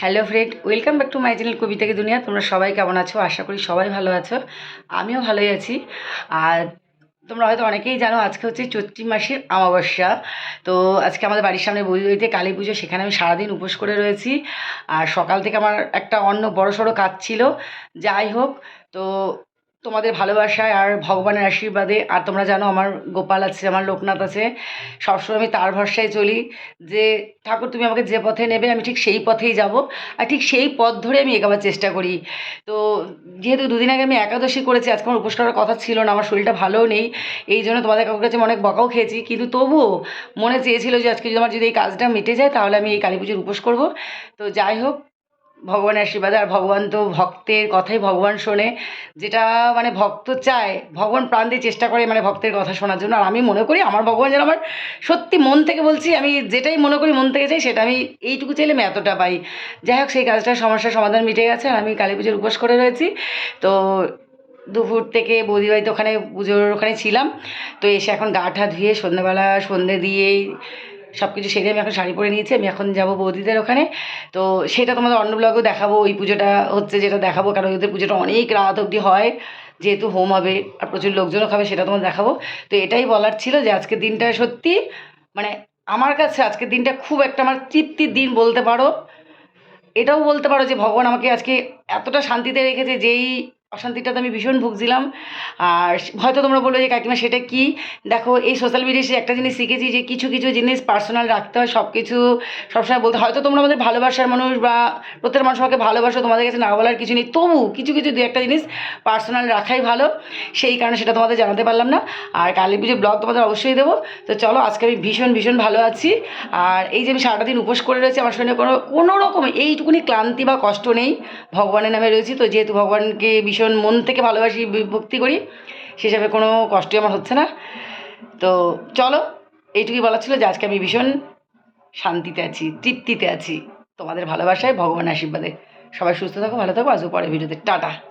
Hello friend, welcome back to my channel কবিতাকে দুনিয়া। তোমরা সবাই কেমন আছো? আশা করি সবাই ভালো আছো। আমিও ভালোই আছি। আর তোমরা হয়তো অনেকেই জানো, আজকে হচ্ছে চৈত্রী মাসের অমাবস্যা। তো আজকে আমাদের বাড়ির সামনে বই বইতে কালী পুজো, সেখানে আমি সারাদিন উপোস করে রয়েছি। আর সকাল থেকে আমার একটা অন্য বড় সড়ো কাজ ছিল। যাই হোক, তো তোমাদের ভালোবাসায় আর ভগবানের আশীর্বাদে। আর তোমরা জানো আমার গোপাল আছে, আমার লোকনাথ আছে। সবসময় আমি তার ভরসায় চলি যে, ঠাকুর, তুমি আমাকে যে পথে নেবে, আমি ঠিক সেই পথেই যাব। আর ঠিক সেই পথ ধরে আমি এগোবার চেষ্টা করি। তো যেহেতু দুদিন আগে আমি একাদশী করেছি, আজকে আমার উপোস করার কথা ছিল না, আমার শরীরটা ভালোও নেই, এই জন্য তোমাদের কাকুর কাছে অনেক বকাও খেয়েছি। কিন্তু তবুও মনে চেয়েছিল যে, আজকে যদি আমার যদি এই কাজটা মিটে যায়, তাহলে আমি এই কালী পুজোর উপোস করব। তো যাই হোক ভগবানের আশীর্বাদে আর ভগবান তো ভক্তের কথাই ভগবান শোনে। যেটা মানে ভক্ত চায়, ভগবান প্রাণ দিয়ে চেষ্টা করে মানে ভক্তের কথা শোনার জন্য। আর আমি মনে করি আমার ভগবান যেন আমার সত্যি মন থেকে বলছি, আমি যেটাই মনে করি মন থেকে চাই, সেটা আমি এইটুকু চাইলে আমি এতটা পাই। যাই হোক, সেই কাজটার সমস্যার সমাধান মিটে গেছে আর আমি কালী পুজোর উপোস করে রয়েছি। তো দুপুর থেকে বৌদি বাড়িতে ওখানে পুজোর ওখানে ছিলাম। তো এসে এখন গা ঠা ধুয়ে সন্ধ্যেবেলা সন্ধে দিয়েই সব কিছু সেরে আমি এখন শাড়ি পরে নিয়েছি, আমি এখন যাব বৌদিদের ওখানে। তো সেটা তোমাদের অন্য ব্লগেও দেখাবো, ওই পুজোটা হচ্ছে যেটা দেখাবো, কারণ ওদের পুজোটা অনেক রাত অবধি হয়, যেহেতু হোম হবে আর প্রচুর লোকজনও খাবে, সেটা তোমাদের দেখাবো। তো এটাই বলার ছিল যে আজকের দিনটা সত্যি মানে আমার কাছে আজকের দিনটা খুব একটা আমার তৃপ্তির দিন বলতে পারো। এটাও বলতে পারো যে ভগবান আমাকে আজকে এতটা শান্তিতে রেখেছে, যেই অশান্তিটাতে আমি ভীষণ ভুগছিলাম। আর হয়তো তোমরা বলবে যে, কাকিমা, সেটা কি? দেখো, এই সোশ্যাল মিডিয়ায় একটা জিনিস শিখেছি যে, কিছু কিছু জিনিস পার্সোনাল রাখতে হয় সব কিছু সবসময় বলতে হয়তো তোমরা আমাদের ভালোবাসার মানুষ বা প্রত্যেক মানুষ আমাকে ভালোবাসো, তোমাদের কাছে না বলার কিছু নেই। তবু কিছু কিছু দু একটা জিনিস পার্সোনাল রাখাই ভালো। সেই কারণে সেটা তোমাদের জানাতে পারলাম না। আর কালী পুজোর ব্লগ তোমাদের অবশ্যই দেবো। তো চলো, আজকে আমি ভীষণ ভীষণ ভালো আছি। আর এই যে আমি সারাটা দিন উপোস করে রয়েছি, আমার শরীরে কোনো কোনো রকম এইটুকুনি ক্লান্তি বা কষ্ট নেই। ভগবানের নামে রয়েছি। তো যেহেতু ভগবানকে ভীষণ মন থেকে ভালোবাসি বিভক্তি করি। সেসবে কোনো কষ্টই আমার হচ্ছে না। তো চলো, এইটুকুই বলা ছিল যে আজকে আমি ভীষণ শান্তিতে আছি, তৃপ্তিতে আছি তোমাদের ভালোবাসায় ভগবান আশীর্বাদে। সবাই সুস্থ থাকো, ভালো থাকো। আসব পরে ভিডিওতে। টাটা।